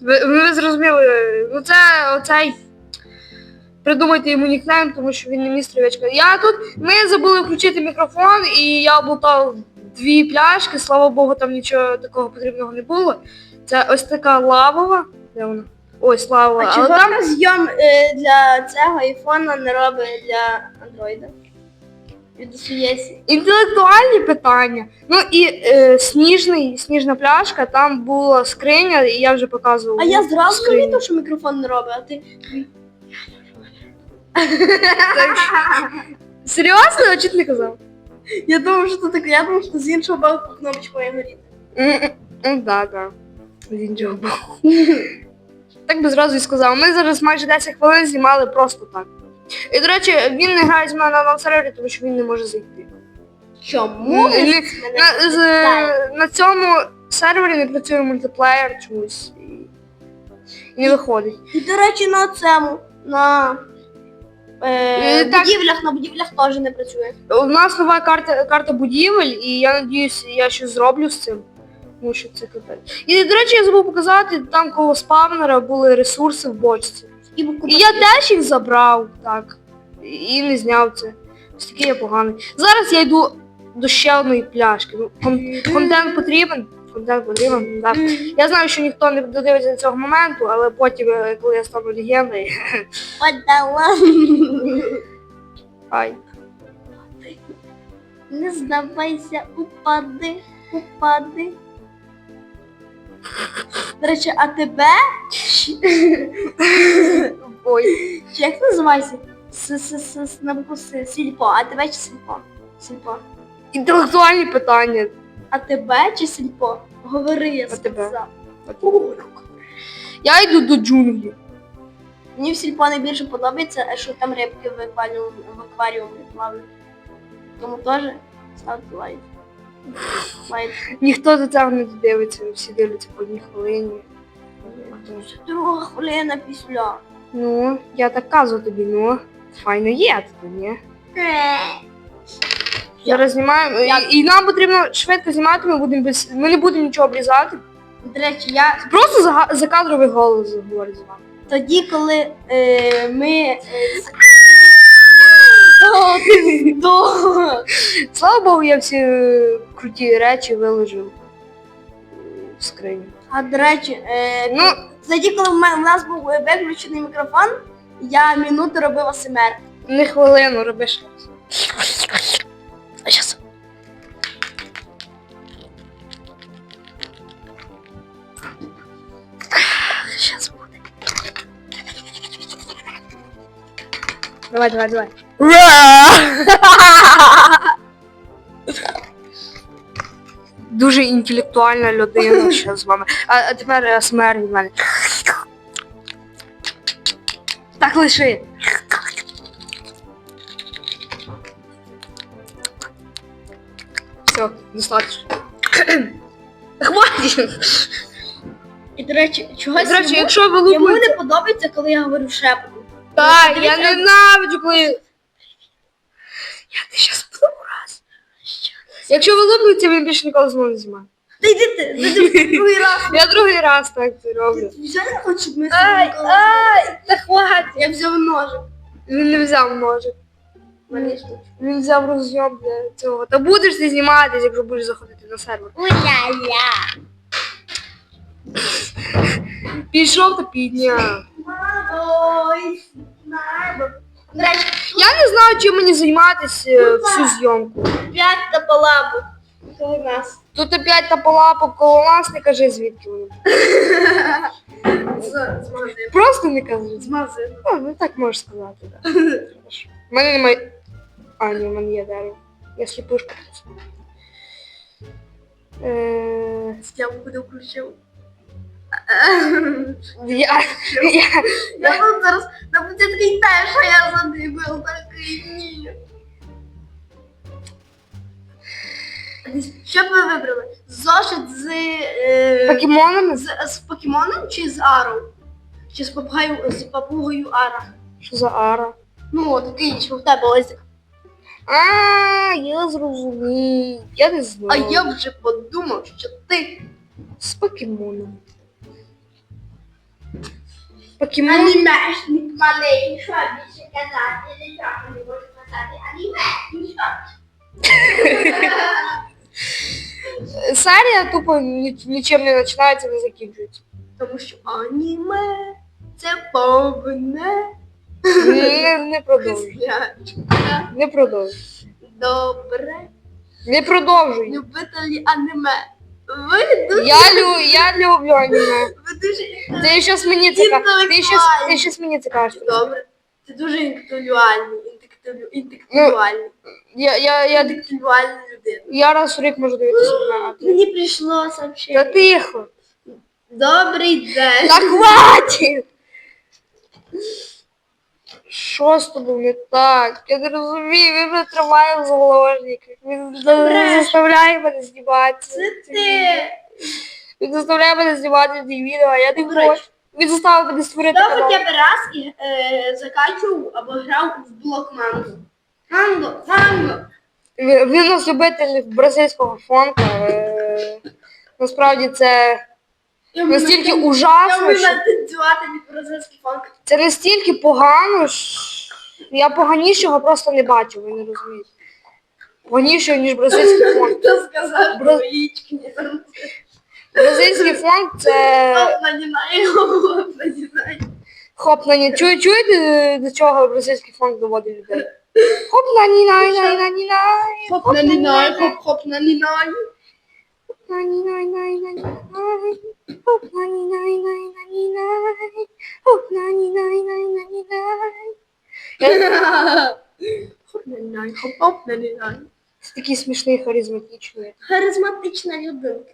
Ви, ви зрозуміли, ну це оцей. Придумайте йому нікнейм, тому що він не стрілячка. Я тут. Ми забули включити мікрофон, і я облутав дві пляшки, слава Богу, там нічого такого потрібного не було. Це ось така лавова. Де вона? Ось лавова. А Але чого там розйом е, для цього айфона не робить для андроїда? Від інтелектуальні питання. Ну і е, сніжний, сніжна пляшка, там була скриня, і я вже показувала. А я зразу скриню. помітив, що мікрофон не робить, а ти. Так що- Серйозно? А чи ти не казав? Я думав, що це таке, я думав, що з іншого боку кнопочку має горіти. Ну, да, да. З іншого боку. Так би зразу і сказав. Ми зараз майже 10 хвилин знімали просто так. І, до речі, він не грає з мене на сервері, тому що він не може зайти. Чому? Ні, Мене На, з, на цьому сервері не працює мультиплеєр чомусь. І, і не виходить. І, до речі, на цьому, на е, Е, так. будівлях, на будівлях теж не працює. У нас нова карта, карта будівель, і я надіюсь, я щось зроблю з цим. Тому що це капець. І, до речі, я забув показати, там коло спавнера були ресурси в бочці. І, І я теж їх забрав, так. І не зняв це. Ось такий я поганий. Зараз я йду до ще одної пляшки. Ну, кон- контент потрібен. Контент потрібен. Так. Я знаю, що ніхто не додивиться до цього моменту, але потім, е, коли я стану легендою. Подала. Ай. Не здавайся, упади, упади. До речі, а тебе? Ой. Чи як ти називаєшся? С-с-с на букву С. Сільпо. А тебе чи сільпо? Сільпо. Інтелектуальні питання. А тебе чи сільпо? Говори, я А тебе? сказав. Я йду до джунглі. Мені в сільпо найбільше подобається, що там рибки в акваріумі, в акваріумі плавають. Тому теж ставте лайк. Лайк. Ніхто до цього не додивиться, всі дивляться по одній хвилині. Друга хвилина після. Ну, я так кажу тобі, ну, файно є тут, ні? Зараз знімаємо. І, і нам потрібно швидко знімати, ми будемо без. Ми не будемо нічого обрізати. До речі, я Просто за, за кадровий голос говорить з вами. тоді, коли е, ми. Е! Слава Богу, я всі е, круті речі виложив скриню. А до речі, е, Ну, тоді, коли в мене- в нас був е, виключений мікрофон, я минуту робив АСМР. не хвилину, роби ще. А щас. Щас буде. Давай, давай, давай. Дуже інтелектуальна людина що з вами. А, а тепер е, смерть від мене. Так лиши. Все, достаточно. Хватить. І, до речі, чогось До речі, йому, якщо ви йому не подобається, коли я говорю шепотом. Так, я ненавиджу, коли... Я ти щас буду раз. Якщо ви лупуєте, він більше ніколи знову не знімає. Та йди ти, ти, ти другий раз. Я другий раз так це роблю. Ти вже не хочеш, щоб ми Ай, ніколи- ай, та хватить. Я взяв ножик. Він не взяв ножик. Мене ж тут. Він взяв розйом для цього. Та будеш ти зніматись, якщо будеш заходити на сервер. Уля-ля. Пішов та підняв. Ой, надо. До речі, Я не знаю, чим мені займатися е, всю зйомку. п'ять та палабу. Коли нас. Тут опять та полапок коло нас, не кажи звідки вони. З, з магазину. Просто не кажи. З магазину. Ну, ну так можеш сказати, так. У мене немає. А, ні, в мене є дерево. Я сліпушка. Е, Я буде включив. я, я, Я тут зараз на буде такий теж, що я задибив такий Що б ви вибрали? Зошит з, е, покемонами? з, з покемоном чи з Аром? Чи з папугою, з папугою Ара? Що за ара? Ну, такий, що в тебе ось. А, я зрозумів. Я не знаю. А я вже подумав, що ти З покемоном. Покемон. анімешник малий. Що більше казати? Нічого не можу сказати. Анімешник, що? Серія тупо ні- нічим не починається, не закінчується. Тому що аніме це повне Не, не продовжуй. Не продовжуй. Добре. Не продовжуй. Любителі аніме. Ви дуже, Я, лю, я люблю аніме. ви дуже Ти щас мені це ка- ти щас, ти щас мені це кажеш. добре. Це дуже інтелектуальний, інтелектуальний, інтелектуальний, Я, я, я, інтелектуальна людина. я раз в рік можу дивитися аніме, а ти. Мені прийшло Та сообщення. тихо. Добрий день. Та хватить! Що з тобою не так? Я не розумію, він мене тримає в заложниках. Він Бреш. заставляє мене знімати. Це ти. Він заставляє мене знімати ці відео, а я не Бреш. хочу. Він заставив мене створити Я канал. хоча б раз і, е, закачував або грав в блок манго. Манго, манго. Він нас любитель бразильського фонка. Е, насправді це Я настільки вмію- Я ужасно, вмію що танцювати від бразильський фанк. це настільки погано, що я поганішого просто не бачив, ви не розумієте. Поганішого, ніж бразильський фонк. Хто сказав Бра- не танцює? Бразильський фонк це хоп на ні. Чу, чуєте, до чого бразильський фонк доводить людей? Хоп на ні най най на ні най. Хоп, нанінаю, хоп, хоп, нанінаю. на ні най най на ні най. Хоп на ні най най на ні най. Хоп на ні най най на ні най. Хоп, нанінаю, хоп, хоп, нанінаю. Це такий смішний, харизматичний. Харизматична людинка.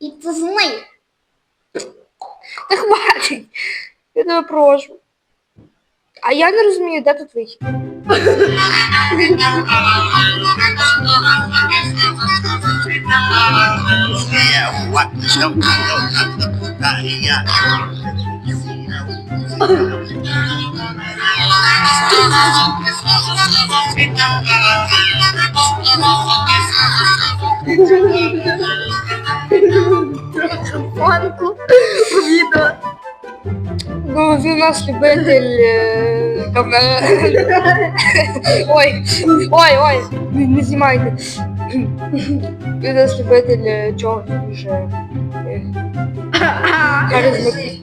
І це злий. Та хватить. Я тебе прошу. А я не розумію, де тут вихід. Фанку у відео. Ну, він у нас любитель. е, каме- Ой, ой, ой, не, не знімайте. Він наш любитель е, чогось дуже е, харизматичний.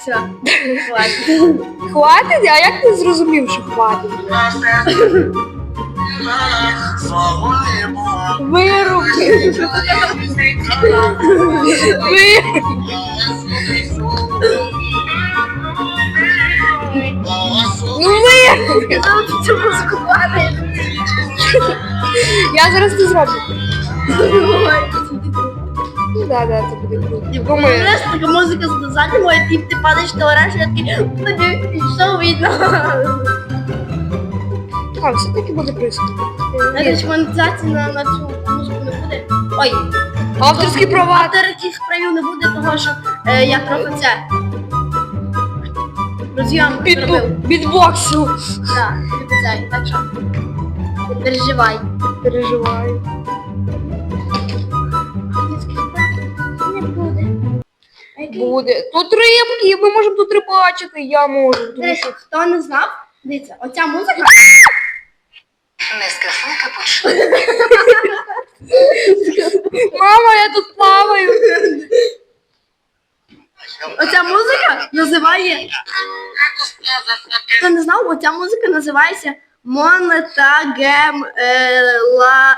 Все, хватить. Хватить? А як ти зрозумів, що хватить? Вируби! Ну вируби! Я зараз це зроблю. Ну да, да, це буде круто. І Думаю, Знаєш, така музика з заднього, і ти, падаєш на ореш, я такий, тоді, і видно? а, все-таки буде присутньо. Знаєш, монетизації на, на цю музику не буде. Ой, Авторські права. авторських правів не буде, того що е, я трохи це Бітбу- зробив. Бітбоксу. Так, це, так що не переживай. Переживаю. Буде. Тут рибки, ми можемо тут рибачити, я можу. Тому що хто не знав, дивіться, оця музика. Нескафе капучино. Мама, я тут плаваю. Оця музика називає. Хто не знав, оця музика називається е, ла,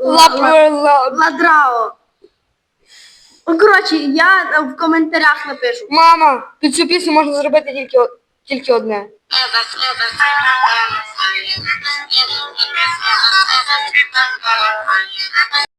Лап, ла- Ладрао. Ну, Коротше, я е, в коментарях напишу. Мама, під цю пісню можна зробити тільки, о- тільки одне.